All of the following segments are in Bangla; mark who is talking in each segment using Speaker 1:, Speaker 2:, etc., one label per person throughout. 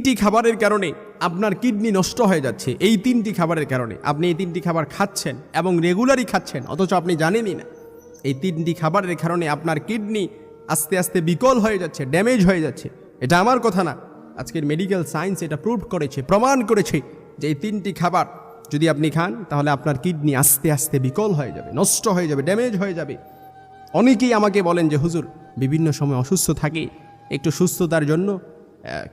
Speaker 1: তিনটি খাবারের কারণে আপনার কিডনি নষ্ট হয়ে যাচ্ছে। এই তিনটি খাবারের কারণে। আপনি এই তিনটি খাবার খাচ্ছেন এবং রেগুলারই খাচ্ছেন, অথচ আপনি জানেনই না। এই তিনটি খাবারের কারণে আপনার কিডনি আস্তে আস্তে বিকল হয়ে যাচ্ছে, ড্যামেজ হয়ে যাচ্ছে। এটা আমার কথা না। আজকের মেডিকেল সায়েন্স এটা প্রুভ করেছে, প্রমাণ করেছে যে এই তিনটি খাবার যদি আপনি খান, তাহলে আপনার কিডনি আস্তে আস্তে বিকল হয়ে যাবে, নষ্ট হয়ে যাবে, ড্যামেজ হয়ে যাবে। অনেকেই আমাকে বলেন যে, হুজুর, বিভিন্ন সময় অসুস্থ থাকে, একটু সুস্থতার জন্য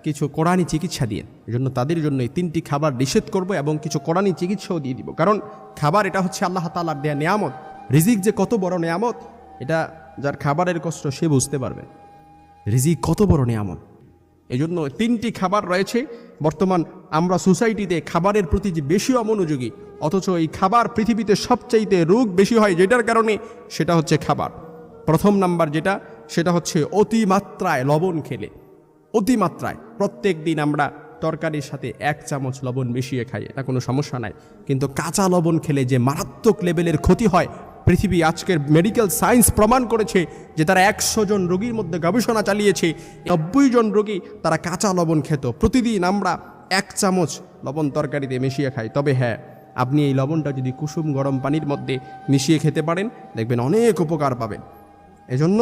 Speaker 1: কিছু কোরআনি চিকিৎসা দিয়ে। এজন্য তাদের জন্য এই তিনটি খাবার নিষেধ করব এবং কিছু কোরআনি চিকিৎসাও দিয়ে দিব। কারণ খাবার এটা হচ্ছে আল্লাহ তালার দেয়া নেয়ামত। রিজিক যে কত বড় নেয়ামত, এটা যার খাবারের কষ্ট সে বুঝতে পারবে। রিজিক কত বড় নেয়ামত। এই জন্য তিনটি খাবার রয়েছে। বর্তমান আমরা সোসাইটিতে খাবারের প্রতি যে বেশি অমনোযোগী, অথচ এই খাবার পৃথিবীতে সবচাইতে রোগ বেশি হয় যেটার কারণে সেটা হচ্ছে খাবার। প্রথম নাম্বার যেটা, সেটা হচ্ছে অতিমাত্রায় লবণ খেলে। অতিমাত্রায়। প্রত্যেক দিন আমরা তরকারির সাথে এক চামচ লবণ মিশিয়ে খাই, এটা কোনো সমস্যা নাই। কিন্তু কাঁচা লবণ খেলে যে মারাত্মক লেভেলের ক্ষতি হয়, পৃথিবী আজকের মেডিকেল সায়েন্স প্রমাণ করেছে যে তারা একশো জন রোগীর মধ্যে গবেষণা চালিয়েছে। নব্বই জন রোগী তারা কাঁচা লবণ খেত। প্রতিদিন আমরা এক চামচ লবণ তরকারিতে মিশিয়ে খাই। তবে হ্যাঁ আপনি এই লবণটা যদি কুসুম গরম পানির মধ্যে মিশিয়ে খেতে পারেন, দেখবেন অনেক উপকার পাবেন। এজন্য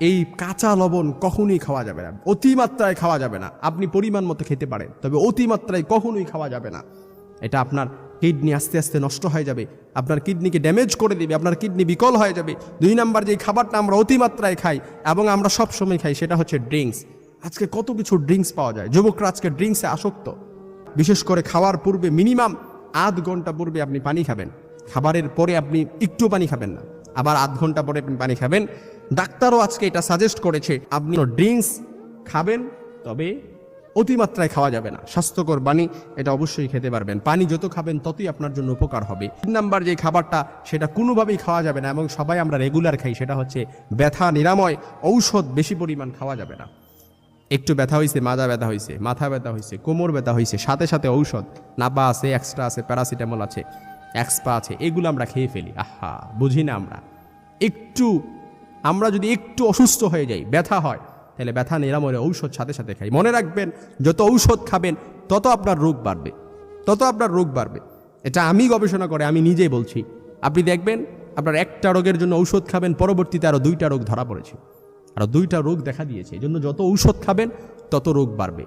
Speaker 1: এই কাঁচা লবণ কখনোই খাওয়া যাবে না। অতিমাত্রায় খাওয়া যাবে না। আপনি পরিমাণ মতো খেতে পারেন, তবে অতিমাত্রায় কখনোই খাওয়া যাবে না। এটা আপনার কিডনি আস্তে আস্তে নষ্ট হয়ে যাবে, আপনার কিডনিকে ড্যামেজ করে দেবে, আপনার কিডনি বিকল হয়ে যাবে। দুই নাম্বার যে খাবারটা আমরা অতিমাত্রায় খাই এবং আমরা সব সময় খাই, সেটা হচ্ছে ড্রিঙ্কস। আজকে কত কিছু ড্রিঙ্কস পাওয়া যায়। যুবকরা আজকে ড্রিঙ্কসে আসক্ত। বিশেষ করে খাওয়ার পূর্বে মিনিমাম আধ ঘণ্টা পূর্বে আপনি পানি খাবেন। খাবারের পরে আপনি একটু পানি খাবেন না। আবার আধ ঘণ্টা পরে আপনি পানি খাবেন। ডাক্তারও আজকে এটা সাজেস্ট করেছে। আপনি ড্রিঙ্কস খাবেন, তবে অতিমাত্রায় খাওয়া যাবে না। স্বাস্থ্যকর পানি এটা অবশ্যই খেতে পারবেন। পানি যত খাবেন, ততই আপনার জন্য উপকার হবে। তিন নাম্বার যে খাবারটা, সেটা কোনোভাবেই খাওয়া যাবে না, এবং সবাই আমরা রেগুলার খাই, সেটা হচ্ছে ব্যথা, নিরাময়, ঔষধ বেশি পরিমাণ খাওয়া যাবে না। একটু ব্যথা হয়েছে মাজা ব্যথা হয়েছে মাথা ব্যথা হয়েছে কোমর ব্যথা হয়েছে সাথে সাথে ঔষধ, নাপা আছে এক্সট্রা আছে প্যারাসিটামল আছে এক্সপা আছে, এগুলো আমরা খেয়ে ফেলি। আহা, বুঝি না আমরা। একটু আমরা যদি একটু অসুস্থ হয়ে যাই, ব্যথা হয়, তাহলে ব্যথা নিরাময়ের ঔষধ সাথে সাথে খাই। মনে রাখবেন, যত ঔষধ খাবেন, তত আপনার রোগ বাড়বে। তত আপনার রোগ বাড়বে। এটা আমি গবেষণা করে, আমি নিজেই বলছি। আপনি দেখবেন, আপনার একটা রোগের জন্য ঔষধ খাবেন, পরবর্তীতে আরও দুইটা রোগ ধরা পড়েছে। আরও দুইটা রোগ দেখা দিয়েছে। এই জন্য যত ঔষধ খাবেন, তত রোগ বাড়বে।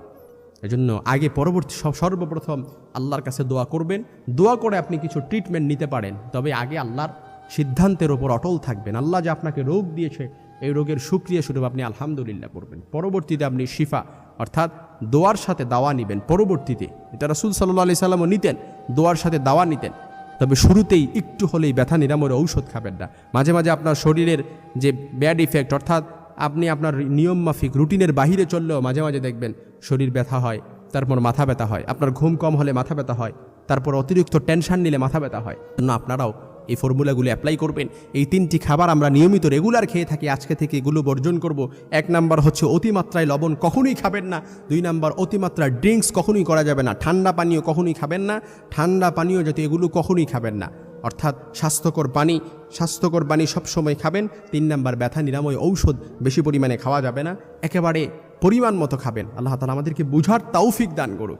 Speaker 1: এজন্য আগে পরবর্তী সর্বপ্রথম আল্লাহর কাছে দোয়া করবেন। দোয়া করে আপনি কিছু ট্রিটমেন্ট নিতে পারেন। তবে আগে আল্লাহর সিদ্ধান্তের ওপর অটল থাকবেন। আল্লাহ যে আপনাকে রোগ দিয়েছে, এই রোগের সুক্রিয়া স্বরূপ আপনি আলহামদুলিল্লাহ করবেন পরবর্তীতে আপনি শিফা, অর্থাৎ দোয়ার সাথে দাওয়া নেবেন। পরবর্তীতে এটা রাসুল সাল্লাহ আলি সাল্লামও নিতেন, দোয়ার সাথে দাওয়া নিতেন। তবে শুরুতেই একটু হলেই ব্যথা নিরাময়ের ঔষধ খাবেন না। মাঝে মাঝে আপনার শরীরের যে ব্যাড ইফেক্ট, অর্থাৎ আপনি আপনার নিয়ম মাফিক রুটিনের বাহিরে চললেও মাঝে মাঝে দেখবেন শরীর ব্যথা হয়, তারপর মাথা ব্যথা হয়। আপনার ঘুম কম হলে মাথা ব্যথা হয়, তারপর অতিরিক্ত টেনশন নিলে মাথা ব্যথা হয়। না আপনারাও এই ফর্মুলাগুলো অ্যাপ্লাই করবেন। এই তিনটি খাবার আমরা নিয়মিত রেগুলার খেয়ে থাকি, আজকে থেকে এগুলো বর্জন করব। এক নাম্বার হচ্ছে অতিমাত্রায় লবণ কখনোই খাবেন না। দুই নাম্বার, অতিমাত্রায় ড্রিঙ্কস কখনোই করা যাবে না। ঠান্ডা পানীয় কখনোই খাবেন না। ঠান্ডা পানীয় জাতীয় এগুলো কখনোই খাবেন না। অর্থাৎ স্বাস্থ্যকর পানি স্বাস্থ্যকর পানি সবসময় খাবেন। তিন নাম্বার, ব্যথা, নিরাময়, ঔষধ বেশি পরিমাণে খাওয়া যাবে না। একেবারে পরিমাণ মতো খাবেন। আল্লাহ তালা আমাদেরকে বুঝার তৌফিক দান করুক।